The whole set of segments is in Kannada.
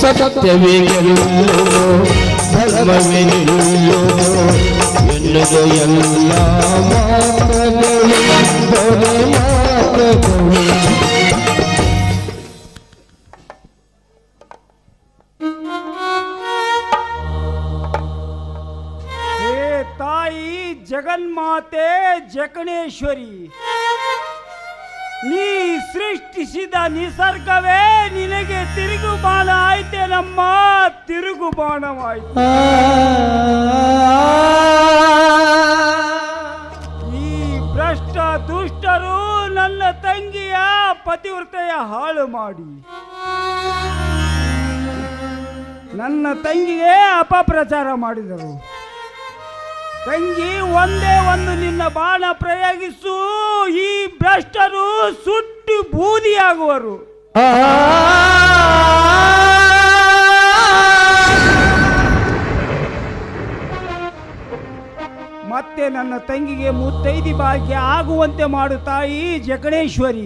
ಸತ್ಯವೇ ಗೆಲ್ಲುವುದು ಧರ್ಮವೇ ನಿಲ್ಲುವುದು ಎನ್ನುವುದು ಎಲ್ಲ ಮಾತುಗಳು ಬರೀ ಮಾತುಗಳು ಜಕಣೇಶ್ವರಿ ನೀ ಸೃಷ್ಟಿಸಿದ ನಿಸರ್ಗವೇ ನಿನಗೆ ತಿರುಗು ಬಾಣ ಆಯ್ತೇನಮ್ಮ ತಿರುಗು ಬಾಣವಾಯ್ತು ಈ ಭ್ರಷ್ಟ ದುಷ್ಟರು ನನ್ನ ತಂಗಿಯ ಪತಿವ್ರತೆಯ ಹಾಳು ಮಾಡಿ. ನನ್ನ ತಂಗಿಗೆ ಅಪಪ್ರಚಾರ ಮಾಡಿದರು. ತಂಗಿ ಒಂದೇ ಒಂದು ನಿನ್ನ ಬಾಣ ಪ್ರಯೋಗಿಸು ಈ ಭ್ರಷ್ಟರು ಸುಟ್ಟು ಬೂದಿಯಾಗುವರು ಮತ್ತೆ ನನ್ನ ತಂಗಿಗೆ ಮುತ್ತೈದಿ ಭಾಗ್ಯ ಆಗುವಂತೆ ಮಾಡು ತಾಯಿ ಜಗಣೇಶ್ವರಿ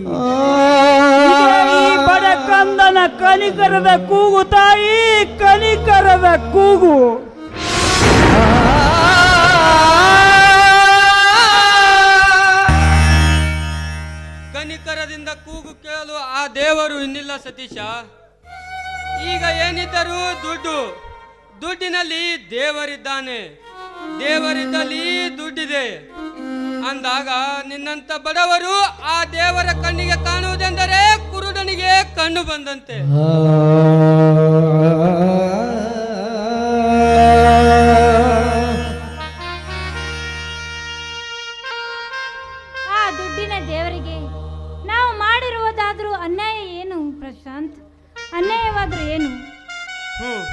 ಬಡ ಕಂದನ ಕನಿಕರದ ಕೂಗು ತಾಯಿ ಕನಿಕರದ ಕೂಗು ದೇವರು ಇನ್ನಿಲ್ಲ ಸತೀಶ. ಈಗ ಏನಿದ್ದರೂ ದುಡ್ಡು. ದುಡ್ಡಿನಲ್ಲಿ ದೇವರಿದ್ದಾನೆ. ದೇವರಿದ್ದಲ್ಲಿ ದುಡ್ಡಿದೆ. ಅಂದಾಗ ನಿನ್ನಂತ ಬಡವರು ಆ ದೇವರ ಕಣ್ಣಿಗೆ ಕಾಣುವುದೆಂದರೆ ಕುರುಡನಿಗೆ ಕಣ್ಣು ಬಂದಂತೆ. ಆ ದುಡ್ಡಿನ ದೇವರಿಗೆ ನಾವು ಮಾಡಿರುವುದಾದ್ರೂ ಅನ್ಯಾಯ ಏನು ಪ್ರಶಾಂತ್? ಅನ್ಯಾಯವಾದ್ರೂ ಏನು? ಹ್ಮ್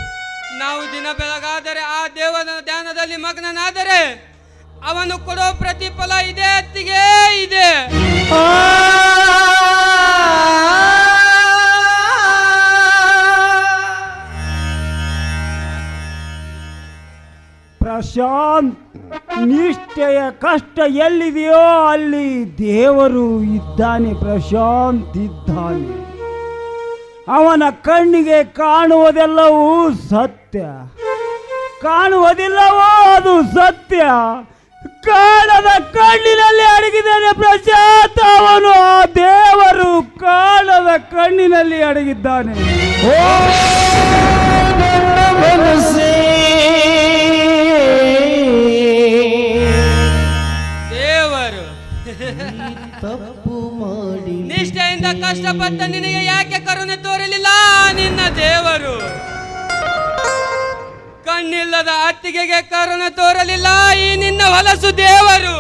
ನಾವು ದಿನ ಬೆಳಗಾದರೆ ಆ ದೇವನ ಧ್ಯಾನದಲ್ಲಿ ಮಗ್ನನಾದರೆ ಅವನು ಕೊಡೋ ಪ್ರತಿಫಲ ಇದೆ ಅತ್ತಿಗೆ ಇದೆ. ಪ್ರಶಾಂತ್! ನಿಷ್ಠೆಯ ಕಷ್ಟ ಎಲ್ಲಿದೆಯೋ ಅಲ್ಲಿ ದೇವರು ಇದ್ದಾನೆ ಪ್ರಶಾಂತ್ ಇದ್ದಾನೆ ಅವನ ಕಣ್ಣಿಗೆ ಕಾಣುವುದೆಲ್ಲವೂ ಸತ್ಯ. ಕಾಣುವುದಿಲ್ಲವೋ ಅದು ಸತ್ಯ. ಕಾಣದ ಕಣ್ಣಿನಲ್ಲಿ ಅಡಗಿದ್ದಾನೆ ಪ್ರಶಾಂತ್ ಅವನು, ಆ ದೇವರು ಕಾಣದ ಕಣ್ಣಿನಲ್ಲಿ ಅಡಗಿದ್ದಾನೆ. ದೇವರು ತಪ್ಪು ಮಾಡಿ ನಿಷ್ಠೆಯಿಂದ ಕಷ್ಟಪಟ್ಟ ನಿನಗೆ ಯಾಕೆ ಕರುಣೆ ತೋರಲಿಲ್ಲ? ನಿನ್ನ ದೇವರು. ಕಣ್ಣಿಲ್ಲದ ಅತ್ತಿಗೆಗೆ ಕರುಣೆ ತೋರಲಿಲ್ಲ. ಈ ನಿನ್ನ ಹೊಲಸು ದೇವರು.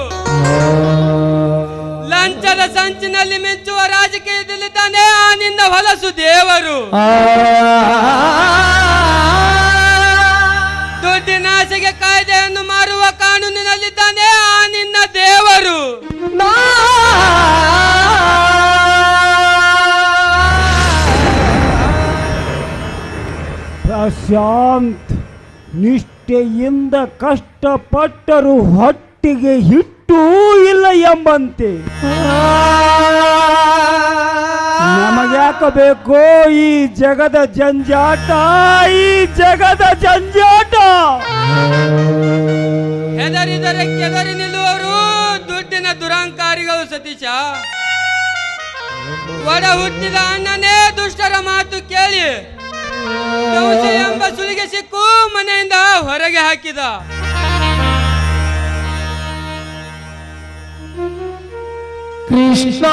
ಲಂಚದ ಸಂಚಿನಲ್ಲಿ ಮೆಚ್ಚುವ ರಾಜಕೀಯದಲ್ಲಿದ್ದಾನೆ ಆ ನಿನ್ನ ಹೊಲಸು ದೇವರು. ದುಡ್ಡಿನಾಶೆಗೆ ಕಾಯ್ದೆಯನ್ನು ಮಾರುವ ಕಾನೂನಿನಲ್ಲಿದ್ದಾನೆ ಪ್ರಶಾಂತ್ ನಿಷ್ಠೆಯಿಂದ ಕಷ್ಟಪಟ್ಟರು ಹೊಟ್ಟಿಗೆ ಹಿಟ್ಟು ಇಲ್ಲ ಎಂಬಂತೆ. ನಮಗ್ಯಾಕ ಬೇಕು ಈ ಜಗದ ಜಂಜಾಟ, ಈ ಜಗದ ಜಂಜಾಟ? ಹೆದರಿದರೆ ಕೆದರಿ ನಿಲ್ಲುವರು, ದುಡ್ಡಿನ ದುರಂಕಾರಿಗಳು ಸತೀಶ. ಒಡ ಹುಟ್ಟಿದ ಅಣ್ಣನೇ ದುಷ್ಟರ ಮಾತು ಕೇಳಿ. ಎಂಬ ಸುಲಿಗೆ ಸಿಕ್ಕು ಮನೆಯಿಂದ ಹೊರಗೆ ಹಾಕಿದ. ಕೃಷ್ಣ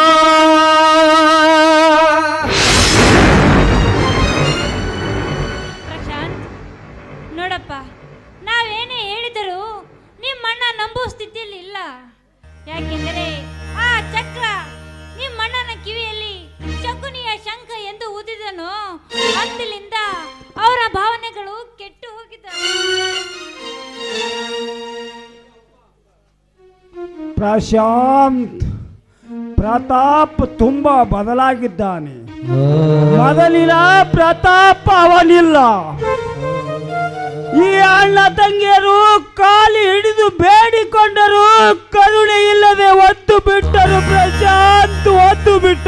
ಪ್ರಶಾಂತ್. ಪ್ರತಾಪ್ ತುಂಬಾ ಬದಲಾಗಿದ್ದಾನೆ. ಮೊದಲಿನ ಪ್ರತಾಪ್ ಅವನಿಲ್ಲ. ಈ ಅಣ್ಣ ತಂಗಿಯರು ಕಾಲಿ ಹಿಡಿದು ಬೇಡಿಕೊಂಡರು ಕರುಣೆ ಇಲ್ಲದೆ ಒತ್ತು ಬಿಟ್ಟರು ಪ್ರಶಾಂತ್ ಒತ್ತು ಬಿಟ್ಟ.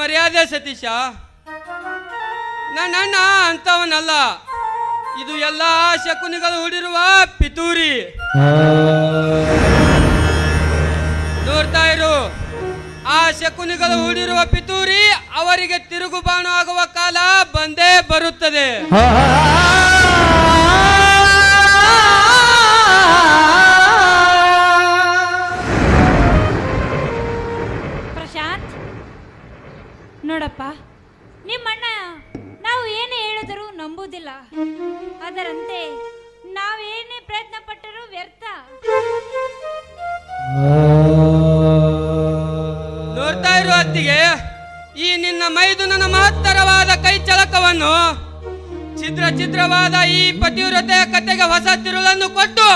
ಮರ್ಯಾದೆ ಸತೀಶ. ನನ್ನ ಅಣ್ಣ ಅಂತವನಲ್ಲ. ಇದು ಎಲ್ಲ ಶಕುನಿಗಳು ಹುಡಿರುವ ಪಿತೂರಿ. ನೋಡ್ತಾ ಇರು, ಆ ಶಕುನಿಗಳು ಹೂಡಿರುವ ಪಿತೂರಿ ಅವರಿಗೆ ತಿರುಗುಬಾಣು ಆಗುವ ಕಾಲ ಬಂದೇ ಬರುತ್ತದೆ. ಇರು ಹೊತ್ತಿಗೆ ಈ ನಿನ್ನ ಮೈದುನನ ಮಹತ್ತರವಾದ ಕೈ ಚಳಕವನ್ನು ಚಿತ್ರ ಚಿತ್ರವಾದ ಈ ಪತಿವ್ರತೆಯ ಕತೆಗೆ ಹೊಸ ತಿರುಳನ್ನು ಕೊಟ್ಟು,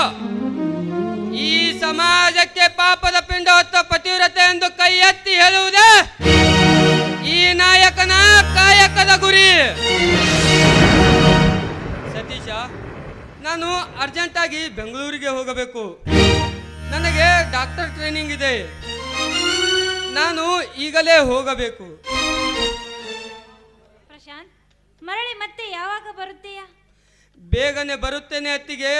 ಈ ಸಮಾಜಕ್ಕೆ ಪಾಪದ ಪಿಂಡ ಹೊತ್ತ ಪತಿವ್ರತೆ ಎಂದು ಕೈ ಎತ್ತಿ ಹೇಳುವುದೇ ಈ ನಾಯಕನ ಕಾಯಕದ ಗುರಿ. ಸತೀಶ, ನಾನು ಅರ್ಜೆಂಟಾಗಿ ಬೆಂಗಳೂರಿಗೆ ಹೋಗಬೇಕು. ನನಗೆ ಡಾಕ್ಟರ್ ಟ್ರೈನಿಂಗ್ ಇದೆ. ನಾನು ಈಗಲೇ ಹೋಗಬೇಕು. ಪ್ರಶಾಂತ್ ಮರಳಿ ಮತ್ತೆ ಯಾವಾಗ ಬರುತ್ತೀಯಾ? ಬೇಗನೆ ಬರುತ್ತೇನೆ ಅತ್ತಿಗೆ.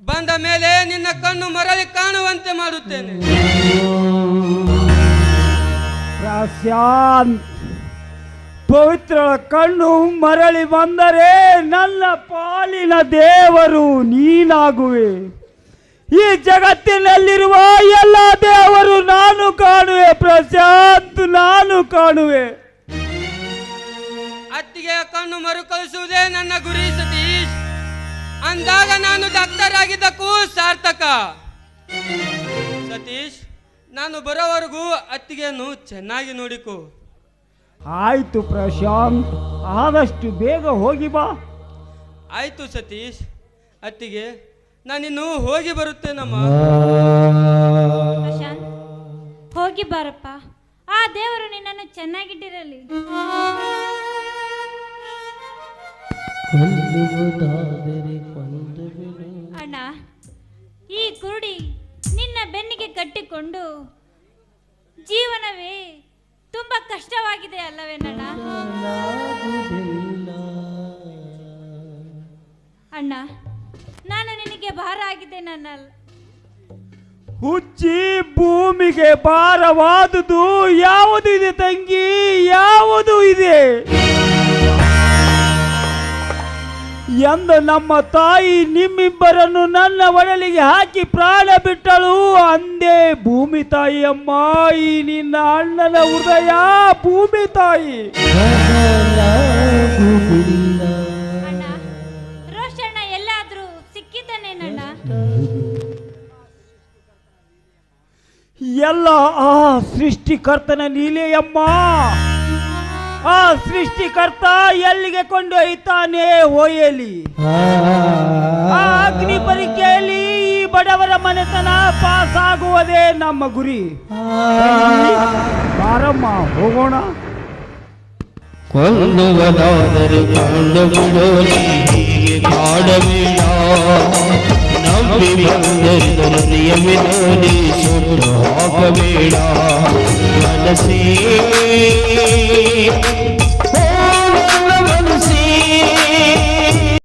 ಬಂದ ಮೇಲೆ ನಿನ್ನ ಕಣ್ಣು ಮರಳಿ ಕಾಣುವಂತೆ ಮಾಡುತ್ತೇನೆ. ಪ್ರಶಾಂತ್ ಪವಿತ್ರ ಕಣ್ಣು ಮರಳಿ ಬಂದರೆ ನನ್ನ ಪಾಲಿನ ದೇವರು ನೀನಾಗುವೆ. ಈ ಜಗತ್ತಿನಲ್ಲಿರುವ ಎಲ್ಲ ದೇವರು ನಾನು ಕಾಣುವೆ ಪ್ರಶಾಂತ್ ನಾನು ಕಾಣುವೆ. ಅತ್ತಿಗೆ ಕಣ್ಣು ಮರುಕಳಿಸುವುದೇ ನನ್ನ ಗುರಿ ಸತೀಶ್. ಅಂದಾಗ ನಾನು ಡಾಕ್ಟರ್ ಆಗಿದ್ದಕ್ಕೂ ಸಾರ್ಥಕ. ಸತೀಶ್ ನಾನು ಬರೋವರೆಗೂ ಅತ್ತಿಗೆಯನ್ನು ಚೆನ್ನಾಗಿ ನೋಡಿಕೋ. ಆಯ್ತು ಪ್ರಶಾಂತ್ ಆದಷ್ಟು ಬೇಗ ಹೋಗಿ ಬಾ. ಆಯ್ತು ಸತೀಶ್ ಅತ್ತಿಗೆ ನಾನಿನ್ನು ಹೋಗಿ ಬರುತ್ತೇನಮ್ಮ ಪ್ರಶಾಂತ್ ಹೋಗಿ ಬಾರಪ್ಪ. ಆ ದೇವರು ನಿನ್ನನ್ನು ಚೆನ್ನಾಗಿಟ್ಟಿರಲಿ. ಅಣ್ಣ ಈ ಕುರುಡಿ ನಿನ್ನ ಬೆನ್ನಿಗೆ ಕಟ್ಟಿಕೊಂಡು ಜೀವನವೇ ತುಂಬಾ ಕಷ್ಟವಾಗಿದೆ ಅಲ್ಲವೇನಣ್ಣ. ಅಣ್ಣ ನಾನು ನಿನಗೆ ಭಾರ ಆಗಿದೆ ನನ್ನ ಹುಚ್ಚಿ ಭೂಮಿಗೆ ಭಾರವಾದುದು ಯಾವುದು ಇದೆ ತಂಗಿ? ಯಾವುದು ಇದೆ? ಎಂದು ನಮ್ಮ ತಾಯಿ ನಿಮ್ಮಿಬ್ಬರನ್ನು ನನ್ನ ಒಡಲಿಗೆ ಹಾಕಿ ಪ್ರಾಣ ಬಿಟ್ಟಳು. ಅಂದೇ ಭೂಮಿ ತಾಯಿ ಅಮ್ಮ ಈ ನಿನ್ನ ಅಣ್ಣನ ಹೃದಯ ಭೂಮಿ ತಾಯಿ. ಎಲ್ಲ ಆ ಸೃಷ್ಟಿಕರ್ತನ ಲೀಲೆಯಮ್ಮ. ಆ ಸೃಷ್ಟಿಕರ್ತ ಎಲ್ಲಿಗೆ ಕೊಂಡೊಯ್ತಾನೆ ಹೋಯಲಿ? ಆ ಅಗ್ನಿ ಪರೀಕ್ಷೆಯಲ್ಲಿ ಈ ಬಡವರ ಮನೆತನ ಪಾಸ್ ಆಗುವುದೇ ನಮ್ಮ ಗುರಿ. ಬಾರಮ್ಮ, ಹೋಗೋಣ. ಕೊಳ್ಳುವುದಾದರೆ ಕೊಂಡು ಬಿಡು ಹೀಗೆ